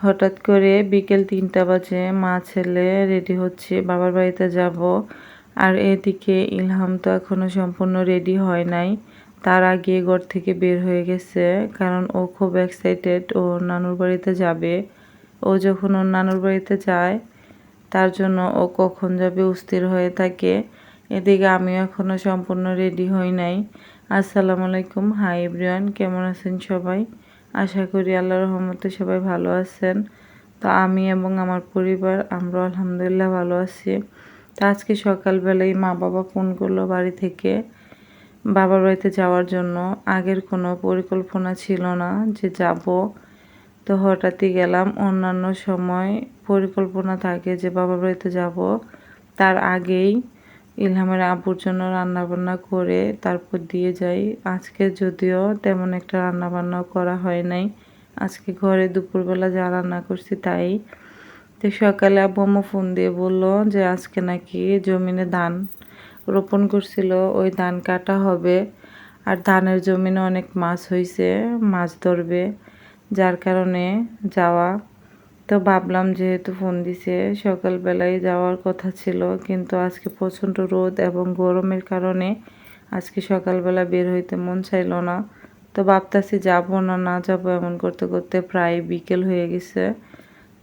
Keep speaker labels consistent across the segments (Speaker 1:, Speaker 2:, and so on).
Speaker 1: হঠাৎ করে বিকেল তিনটা বাজে, মা, ছেলে রেডি হচ্ছে, বাবার বাড়িতে যাব। আর এদিকে ইলহাম তো এখনও সম্পূর্ণ রেডি হয় নাই। তার আগে ঘর থেকে বের হয়ে গেছে, কারণ ও খুব এক্সাইটেড ও নানুর বাড়িতে যাবে। ও যখন ওর নানুর বাড়িতে যায়, তার জন্য ও কখন যাবে অস্থির হয়ে থাকে। এদিকে আমিও এখনও সম্পূর্ণ রেডি হই নাই। আসসালামু আলাইকুম। হাই এভরিওয়ান, কেমন আছেন সবাই? আশা করি আল্লাহ রহমতে সবাই ভালো আছেন। তো আমি এবং আমার পরিবার আমরা আলহামদুলিল্লাহ ভালো আছি। তো আজকে সকালবেলায় মা বাবা ফোন করল বাড়ি থেকে বাবার বাড়িতে যাওয়ার জন্য। আগের কোনো পরিকল্পনা ছিল না যে যাব। তো হঠাৎই গেলাম, অন্যান্য সময় পরিকল্পনা থাকে যে বাবার বাড়িতে যাব। তার আগেই ইলহামের আব্বুর জন্য রান্নাবান্না করে তারপর দিয়ে যাই। আজকে যদিও তেমন একটা রান্নাবান্নাও করা হয় নাই। আজকে ঘরে দুপুরবেলা যা রান্না করছি তাই। তো সকালে আব্বু আম্মু ফোন দিয়ে বলল যে, আজকে নাকি জমিনে ধান রোপণ করছিল, ওই ধান কাটা হবে। আর ধানের জমিনে অনেক মাছ হয়েছে মাছ ধরবে। যার কারণে যাওয়া তো ভাবলাম যেহেতু ফোন দিছে, সকালবেলায় যাওয়ার কথা ছিল, কিন্তু আজকে প্রচণ্ড রোদ এবং গরমের কারণে আজকে সকালবেলা বের হইতে মন চাইল না। তো ভাবতাছি যাব না না যাব এমন করতে করতে প্রায় বিকেল হয়ে গেছে।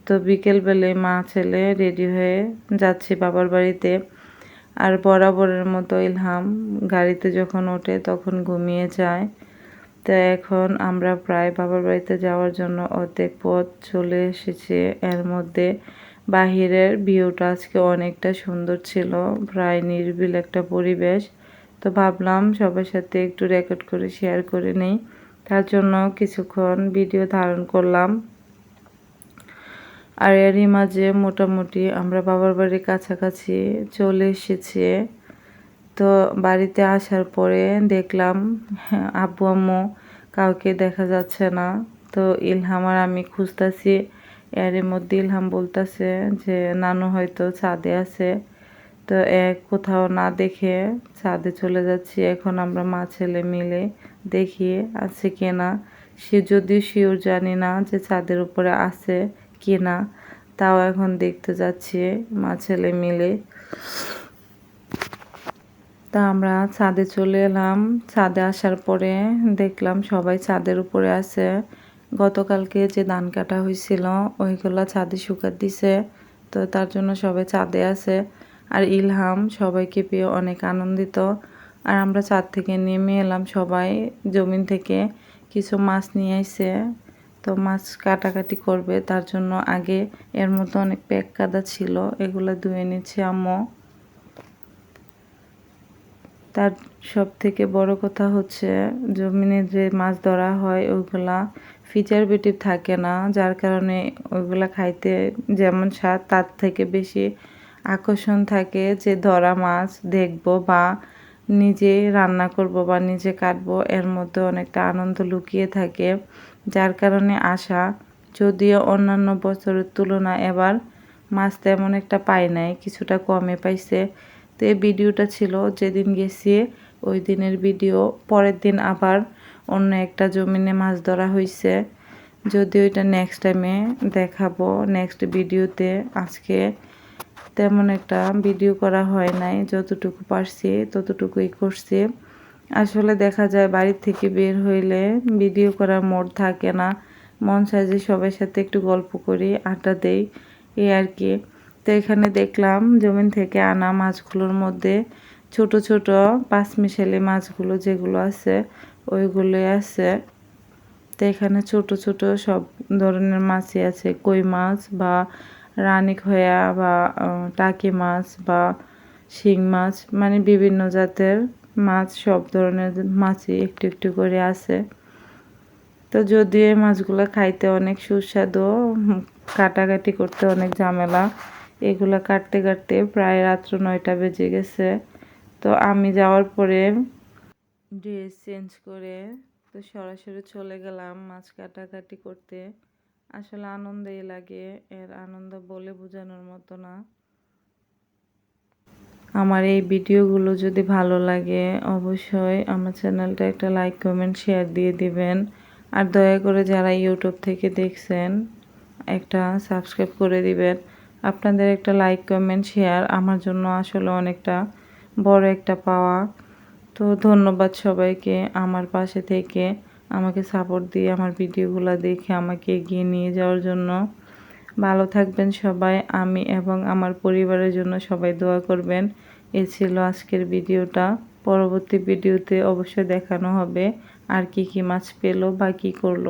Speaker 1: তো বিকেলবেলায় মা ছেলে রেডি হয়ে যাচ্ছি বাবার বাড়িতে। আর বরাবরের মতো ইলহাম গাড়িতে যখন ওঠে তখন ঘুমিয়ে যায়। তো এখন আমরা প্রায় বাবার বাড়িতে যাওয়ার জন্য অর্ধেক পথ চলে এসেছি। এর মধ্যে বাহিরের ভিউটা আজকে অনেকটা সুন্দর ছিল, প্রায় নির্বিল একটা পরিবেশ। তো ভাবলাম সবার সাথে একটু রেকর্ড করে শেয়ার করে নেই। তার জন্য কিছুক্ষণ ভিডিও ধারণ করলাম। আর এরই মাঝে মোটামুটি আমরা বাবার বাড়ির কাছাকাছি চলে এসেছি। তো বাড়িতে আসার পরে দেখলাম হ্যাঁ, আব্বু আম্মু কাউকে দেখা যাচ্ছে না। তো ইলহাম আর আমি খুঁজতেছি এর মধ্যে ইলহাম বলতেছে যে নানু হয়তো ছাদে আছে। তো এক কোথাও না দেখে ছাদে চলে যাচ্ছি এখন আমরা মা ছেলে মিলে দেখি আছে কিনা সে যদিও শিওর জানি না যে ছাদের উপরে আছে কিনা তাও এখন দেখতে যাচ্ছি মা ছেলে মিলে। তা আমরা ছাদে চলে এলাম। ছাদে আসার পরে দেখলাম সবাই ছাদের উপরে আছে। গতকালকে যে ধান কাটা হয়েছিল, ওইগুলো ছাদে শুকাত দিছে, তো তার জন্য সবাই ছাদে আছে। আর ইলহাম সবাইকে পেয়ে অনেক আনন্দিত। আর আমরা ছাদ থেকে নেমে এলাম সবাই, জমিন থেকে কিছু মাছ নিয়ে এসে তো মাছ কাটাকাটি করবে, তার জন্য আগে এর মধ্যে অনেক প্যাক কাদা ছিল, এগুলো ধুয়ে নিচ্ছে আম্মু। তার সব থেকে বড় কথা হচ্ছে জমিনে যে মাছ ধরা হয়, ওইগুলা ফিচার থাকে না, যার কারণে ওইগুলা খাইতে যেমন স্বাদ, তার থেকে বেশি আকর্ষণ থাকে যে ধরা মাছ দেখব বা নিজে রান্না করব বা নিজে কাটবো, এর মধ্যে অনেকটা আনন্দ লুকিয়ে থাকে। যার কারণে আসা যদিও অন্যান্য বছরের তুলনায় এবার মাছ তেমন একটা পাই নাই, কিছুটা কমে পাইছে। তো এই ভিডিওটা ছিল যেদিন গেছি, ওই দিনের ভিডিও। পরের দিন আবার অন্য একটা জমিনে মাছ ধরা হয়েছে যদি ওইটা নেক্সট টাইমে দেখাবো নেক্সট ভিডিওতে। আজকে তেমন একটা ভিডিও করা হয় নাই, যতটুকু পারছি ততটুকুই করছি। আসলে দেখা যায় বাড়ির থেকে বের হইলে ভিডিও করার মোড থাকে না। মন যে সবার সাথে একটু গল্প করি, আড্ডা দেই, এই আর কি। তো এখানে দেখলাম জমিন থেকে আনা মাছগুলোর মধ্যে ছোট ছোট পাঁচ মিশালি মাছগুলো যেগুলো আছে, ওইগুলোই আছে। তো এখানে ছোট ছোট সব ধরনের মাছই আছে, কই মাছ বা রানী খয়া বা টাকি মাছ বা শিং মাছ মানে বিভিন্ন জাতের মাছ সব ধরনের মাছই একটু একটু করে আছে। তো যদি এই মাছগুলো খাইতে অনেক সুস্বাদু, কাটাকাটি করতে অনেক ঝামেলা এগুলো কাটতে কাটতে প্রায় রাত্র নয়টা বেজে গেছে। তো আমি যাওয়ার পরে ড্রেস চেঞ্জ করে তো সরাসরি চলে গেলাম মাছ কাটাকাটি করতে। আসলে আনন্দই লাগে, এর আনন্দ বলে বোঝানোর মতো না। আমার এই ভিডিওগুলো যদি ভালো লাগে অবশ্যই আমার চ্যানেলটা একটা লাইক, কমেন্ট, শেয়ার দিয়ে দিবেন। আর দয়া করে যারা ইউটিউব থেকে দেখছেন, একটা সাবস্ক্রাইব করে দিবেন। আপনাদের একটা লাইক কমেন্ট শেয়ার আমার জন্য আসলে অনেকটা বড় একটা পাওয়া। তো ধন্যবাদ সবাইকে আমার পাশে থেকে, আমাকে সাপোর্ট দিয়ে আমার ভিডিওগুলো দেখে আমাকে এগিয়ে নিয়ে যাওয়ার জন্য। ভালো থাকবেন সবাই, আমি এবং আমার পরিবারের জন্য সবাই দোয়া করবেন। এ ছিল আজকের ভিডিওটা। পরবর্তী ভিডিওতে অবশ্যই দেখানো হবে আর কি কি মাছ পেল বা কী করল।